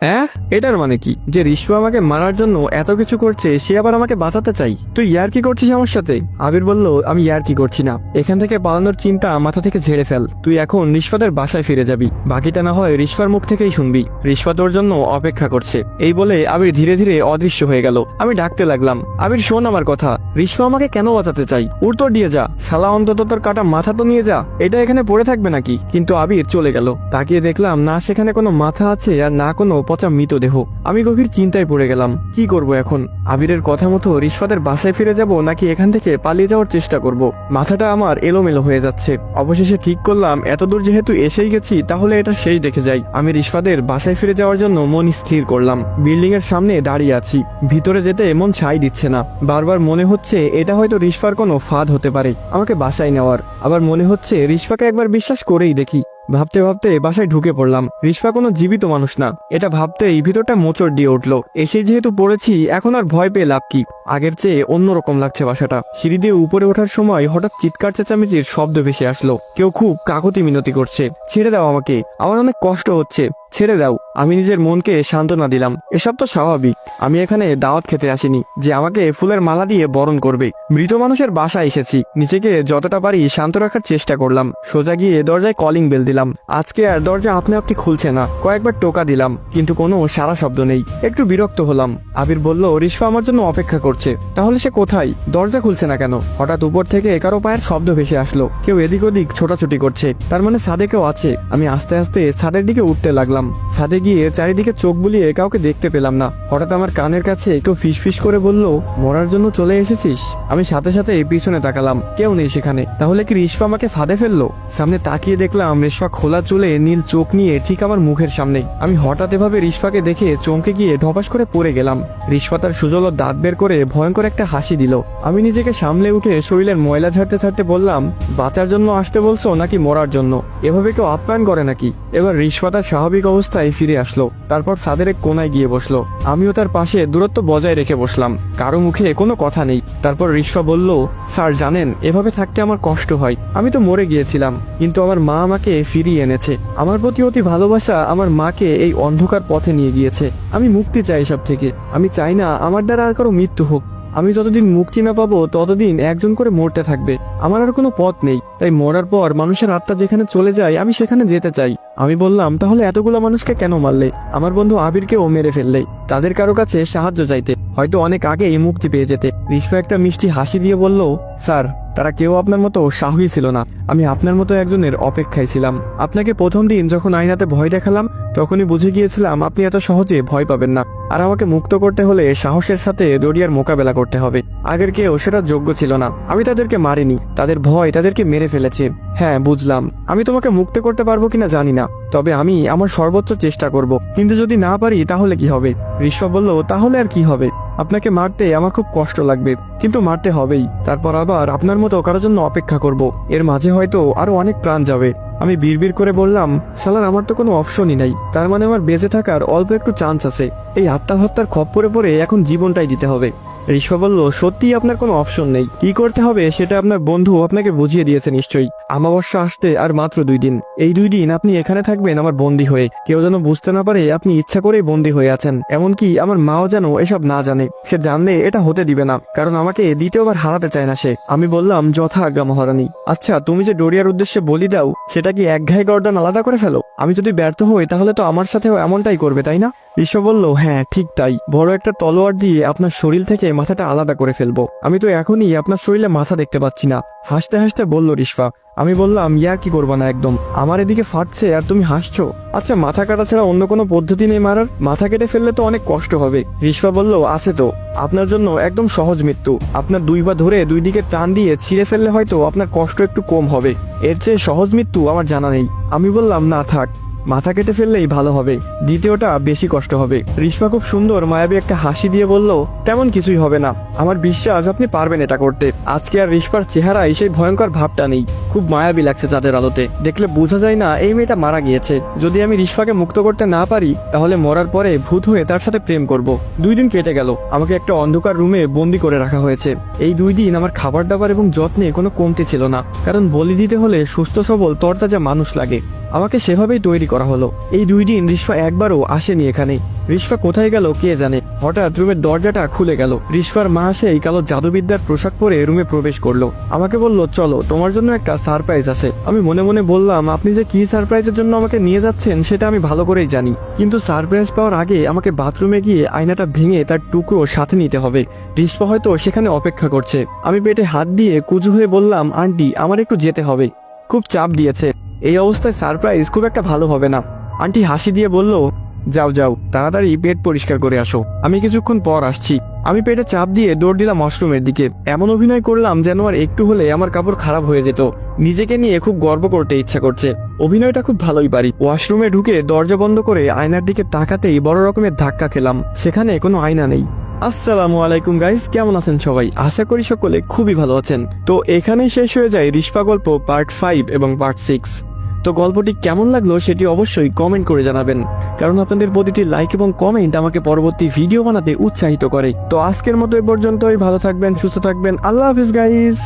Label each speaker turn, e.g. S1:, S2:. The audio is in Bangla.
S1: হ্যাঁ? এটার মানে কি? যে রিশু আমাকে মারার জন্য এত কিছু করছে, সে আবার আমাকে বাঁচাতে চাই। তুই ইয়ার কি করছিস আমার সাথে? আবির বলল, আমি ইয়ার কি করছি না। এখান থেকে পালানোর চিন্তা মাথা থেকে ঝেড়ে ফেল। তুই এখন রিশফাদের বাসায় ফিরে যাবি। বাকিটা না হয় রিশফার মুখ থেকেই শুনবি। রিশফা তোর জন্য অপেক্ষা করছে। এই বলে আবির ধীরে ধীরে অদৃশ্য হয়ে গেল। আমি ডাকতে লাগলাম। আবির, শোন আমার কথা। রিশফা আমাকে কেন বাঁচাতে চাই? উড় তো দিয়ে যা। শালা, অন্তত তোর কাটা মাথা তো নিয়ে যা। এটা এখানে পড়ে থাকবে নাকি? কিন্তু আবির চলে গেল। তাকিয়ে দেখলাম না সেখানে কোনো মাথা আছে আর না কোনো পচা মৃতদেহ আমি গভীর চিন্তায় পড়ে গেলাম, কি করব এখন? আবিরের কথা মতো রিশফাদের বাসায় ফিরে যাব নাকি এখান থেকে পালিয়ে যাওয়ার চেষ্টা করব? মাথাটা আমার এলোমেলো হয়ে যাচ্ছে। অবশেষে ঠিক করলাম, এতদূর যেহেতু এসেই গেছি, তাহলে এটা শেষ দেখে যাই। আমি রিশফাদের বাসায় ফিরে যাওয়ার জন্য মন স্থির করলাম। বিল্ডিং এর সামনে দাঁড়িয়ে আছি। ভিতরে যেতে মন ছাই দিচ্ছে না। বারবার মনে হচ্ছে এটা হয়তো রিশফার কোনো ফাঁদ হতে পারে, আমাকে বাসায় নেওয়ার। আবার মনে হচ্ছে রিশফাকে একবার বিশ্বাস করেই দেখি। ভাবতে ভাবতে বাসায় ঢুকে পড়লাম। রিশফা কোনো জীবিত মানুষ না। এটা ভাবতেই ভিতরটা মোচড় দিয়ে উঠল। এসে যেহেতু পড়েছি, এখন আর ভয় পেয়ে লাভ কি? আগের চেয়ে অন্যরকম লাগছে বাসাটা। সিঁড়ি দিয়ে উপরে ওঠার সময় হঠাৎ চিৎকার চেঁচামেচির শব্দ ভেসে আসলো। কেউ খুব কাকতি মিনতি করছে। ছেড়ে দাও আমাকে। আমার অনেক কষ্ট হচ্ছে। ছেড়ে দাও, আমি নিজের মনকে সান্ত্বনা দিলাম। এসব তো স্বাভাবিক। আমি এখানে দাওয়াত খেতে আসিনি, যে আমাকে ফুলের মালা দিয়ে বরণ করবে। মৃত মানুষের বাসা এসেছি। নিজেকে যতটা পারি শান্ত রাখার চেষ্টা করলাম। সোজা গিয়ে দরজায় কলিং বেল দিলাম। আজকে আর দরজা আপনি আপনি খুলছে না। কয়েকবার টোকা দিলাম, কিন্তু কোনো সারা শব্দ নেই। একটু বিরক্ত হলাম। আবির বলল, রিশফা আমার জন্য অপেক্ষা করছে। তাহলে সে কোথায়? দরজা খুলছে না কেন? হঠাৎ উপর থেকে কারও পায়ের শব্দ ভেসে আসলো। কেউ এদিক ওদিক ছোটাছুটি করছে। তার মানে ছাদে কেউ আছে। আমি আস্তে আস্তে ছাদের দিকে উঠতে লাগলাম। ছাদে গিয়ে চারিদিকে চোখ বুলিয়ে কাউকে দেখতে পেলাম না। হঠাৎ আমার কানের কাছে কেউ ফিসফিস করে বলল, মরার জন্য চলে এসেছিস? আমি সাথে সাথে পিছনে তাকালাম। কেউ নেই সেখানে। তাহলে কি রিশফা আমাকে ফাঁদে ফেলল? সামনে তাকিয়ে দেখলাম রিশফা খোলা চুলে নীল চোখ নিয়ে ঠিক আমার মুখের সামনেই আমি হঠাৎ এভাবে রিশফাকে দেখে চমকে গিয়ে ঢপাস করে পড়ে গেলাম। রিশফা তার সুজল দাঁত বের করে ভয়ঙ্কর একটা হাসি দিল। আমি নিজেকে সামলে উঠে শরীরের ময়লা ঝাড়তে ছাড়তে বললাম, বাঁচার জন্য আসতে বলছো নাকি মরার জন্য? এভাবে কেউ আপ্যায়ন করে নাকি? এবার রিশফা তার স্বাভাবিক অবস্থায় ফিরে আসলো। তারপর সাদের এক কোনায় গিয়ে বসল। আমিও তার পাশে দূরত্ব বজায় রেখে বসলাম। কারও মুখে কোনো কথা নেই। তারপর রিশফা বলল, স্যার, জানেন, এভাবে থাকতে আমার কষ্ট হয়। আমি তো মরে গিয়েছিলাম, কিন্তু আমার মা আমাকে ফিরিয়ে এনেছে। আমার প্রতি অতি ভালোবাসা আমার মাকে এই অন্ধকার পথে নিয়ে গিয়েছে। আমি মুক্তি চাই এসব থেকে। আমি চাই না আমার দ্বারা আর কারও মৃত্যু হোক। আমি যতদিন মুক্তি না পাবো, ততদিন একজন করে মরতে থাকবে। আমার আর কোনো পথ নেই। তাই মরার পর মানুষের আত্মা যেখানে চলে যায়, আমি সেখানে যেতে চাই। আমি বললাম, তাহলে এতগুলো মানুষকে কেন মারলে? আমার বন্ধু আবিরকেও মেরে ফেললে। তাদের কারও কাছে সাহায্য চাইতে, হয়তো অনেক আগেই মুক্তি পেয়ে যেতে। রিশফা একটা মিষ্টি হাসি দিয়ে বলল, স্যার, তারা কেউ আপনার মতো সাহসী ছিল না। আমি আপনার মতো একজনের অপেক্ষায় ছিলাম। আপনাকে প্রথম দিন যখন আয়নাতে ভয় দেখালাম তখনই বুঝে গিয়েছিলাম, আপনি এত সহজে ভয় পাবেন না। আর আমাকে মুক্ত করতে হলে সাহসের সাথে দরিয়ার মোকাবেলা করতে হবে। আগের কেউ সেটা যোগ্য ছিল না। আমি তাদেরকে মারিনি। তাদের ভয় তাদেরকে মেরে ফেলেছে। হ্যাঁ বুঝলাম। আমি তোমাকে মুক্ত করতে পারব কিনা জানি না। তবে আমি আমার সর্বোচ্চ চেষ্টা করব। কিন্তু যদি না পারি, তাহলে কি হবে? ঋষভ বলল, তাহলে আর কি হবে? আপনাকে মারতে আমার খুব কষ্ট লাগবে, কিন্তু মারতে হবেই। তারপর আবার আপনার মতো কারোর জন্য অপেক্ষা করব। এর মাঝে হয়তো আরও অনেক প্রাণ যাবে। আমি বিড়বিড় করে বললাম সালার আমার তো কোনো অপশনই নাই। তার মানে আমার বেঁচে থাকার অল্প একটু চান্স আছে। এই আত্মহত্যার খপ পরে পরে এখন জীবনটাই দিতে হবে। ঋষভ বলল সত্যিই আপনার কোনো অপশন নেই। কি করতে হবে সেটা আপনার বন্ধু আপনাকে বুঝিয়ে দিয়েছে নিশ্চয়ই। আমাবস্যা আসতে আর মাত্র দুই দিন। এই দুই দিন আপনি এখানে থাকবেন আমার বন্দি হয়ে। কেউ যেন বুঝতে না পারে আপনি ইচ্ছা করেই বন্দি হয়ে আছেন। এমনকি আমার মাও যেন এসব না জানে। সে জানলে এটা হতে দিবে না, কারণ আমাকে দ্বিতীয়বার হারাতে চায় না সে। আমি বললাম, যথা আজ্ঞা মহারানী আচ্ছা তুমি যে ডোরিয়ার উদ্দেশ্যে বলি দাও, সেটা কি এক ঘাই গর্দান আলাদা করে ফেলো? আমি যদি ব্যর্থ হই, তাহলে তো আমার সাথেও এমনটাই করবে, তাই না? বিশ্ব বলল হ্যাঁ ঠিক তাই। বড় একটা তলোয়ার দিয়ে আপনার শরীর থেকে মাথাটা আলাদা করে ফেলব। আমি তো এখনই আপনার শরীরে মাথা দেখতে পাচ্ছি না। হাসতে হাসতে বলল রিশফা, আমি বললাম, ইয়া কি করব না একদম? আমার এদিকে ফাটছে আর তুমি হাসছো। আচ্ছা মাথা কাটা ছাড়া অন্য কোনো পদ্ধতি নেই মারার? মাথা কেটে ফেললে তো অনেক কষ্ট হবে। রিশফা বলল, আছে তো। আপনার জন্য একদম সহজ মৃত্যু। আপনার দুই বা ধরে দুই দিকে টান দিয়ে ছিঁড়ে ফেললে হয়তো আপনার কষ্ট একটু কম হবে। এর চেয়ে সহজ মৃত্যু আমার জানা নেই। আমি বললাম, না, থাক। মাথা কেটে ফেললেই ভালো হবে। দ্বিতীয়টা, বেশি কষ্ট হবে। রিশফা খুব সুন্দর, মায়াবী একটা হাসি দিয়ে বলল, তেমন কিছুই হবে না। আমার বিশ্বাস, আপনি পারবেন এটা করতে। আজকে আর রিশফার চেহারায় সেই ভয়ঙ্কর ভাবটা নেই। খুব মায়াবী লাগছে চাঁদের আলোতে। দেখলে বোঝা যায় না, এই মেয়েটা মারা গিয়েছে। যদি আমি রিশফাকে মুক্ত করতে না পারি, তাহলে মরার পরে ভূত হয়ে তার সাথে প্রেম করব। দুই দিন কেটে গেল। আমাকে একটা অন্ধকার রুমে বন্দি করে রাখা হয়েছে। এই দুই দিন আমার খাবার দাবার এবং যত্নে কোনো কমতি ছিল না। কারণ বলি দিতে হলে সুস্থ সবল, তরতাজা মানুষ লাগে। আমাকে সেভাবেই তৈরি করা হলো। এই দুই দিন রিস্পা একবারও আসেনি এখানে। রিস্পা কোথায় গেল কে জানে? হঠাৎ রুমের দরজাটা খুলে গেল। রিস্পার মা সেই কালো জাদুবিদ্যার পোশাক পরে রুমে প্রবেশ করল। আমাকে বলল, চলো, তোমার জন্য একটা সারপ্রাইজ আছে। আমি মনে মনে বললাম, আপনি যে কি সারপ্রাইজের জন্য আমাকে নিয়ে যাচ্ছেন, সেটা আমি ভালো করেই জানি। কিন্তু সারপ্রাইজ পাওয়ার আগে আমাকে বাথরুমে গিয়ে আয়নাটা ভেঙে তার টুকরো সাথে নিতে হবে। রিস্পা হয়তো সেখানে অপেক্ষা করছে। আমি পেটে হাত দিয়ে কুজু হয়ে বললাম, আন্টি, আমার একটু যেতে হবে। খুব চাপ দিয়েছে। এই অবস্থায় সারপ্রাইজ খুব একটা ভালো হবে না। আন্টি হাসি দিয়ে বলল, যাও যাও, তাড়াতাড়ি পেট পরিষ্কার করে আসো। আমি কিছুক্ষণ পর আসছি। আমি পেটে চাপ দিয়ে দৌড় দিলাম ওয়াশরুমের দিকে। এমন অভিনয় করলাম যেন আর একটু হলে আমার কাপড় খারাপ হয়ে যেত। নিজেকে নিয়ে খুব গর্ব করতে ইচ্ছা করছে। অভিনয়টা খুব ভালোই পারি। ওয়াশরুমে ঢুকে দরজা বন্ধ করে আয়নার দিকে তাকাতেই বড় রকমের ধাক্কা খেলাম। সেখানে কোনো আয়না নেই। আসসালামু আলাইকুম, গাইস। কেমন আছেন সবাই? আশা করি সকলে খুবই ভালো আছেন। তো এখানেই শেষ হয়ে যায় রিস্পা গল্প পার্ট ফাইভ এবং পার্ট সিক্স। তো গল্পটি কেমন লাগল সেটি অবশ্যই কমেন্ট করে জানাবেন। কারণ আপনাদের প্রতিটি লাইক এবং কমেন্ট আমাকে পরবর্তী ভিডিও বানাতে উৎসাহিত করে। তো আজকের মতো এ পর্যন্তই, ভালো থাকবেন, সুস্থ থাকবেন, আল্লাহ হাফিজ গাইস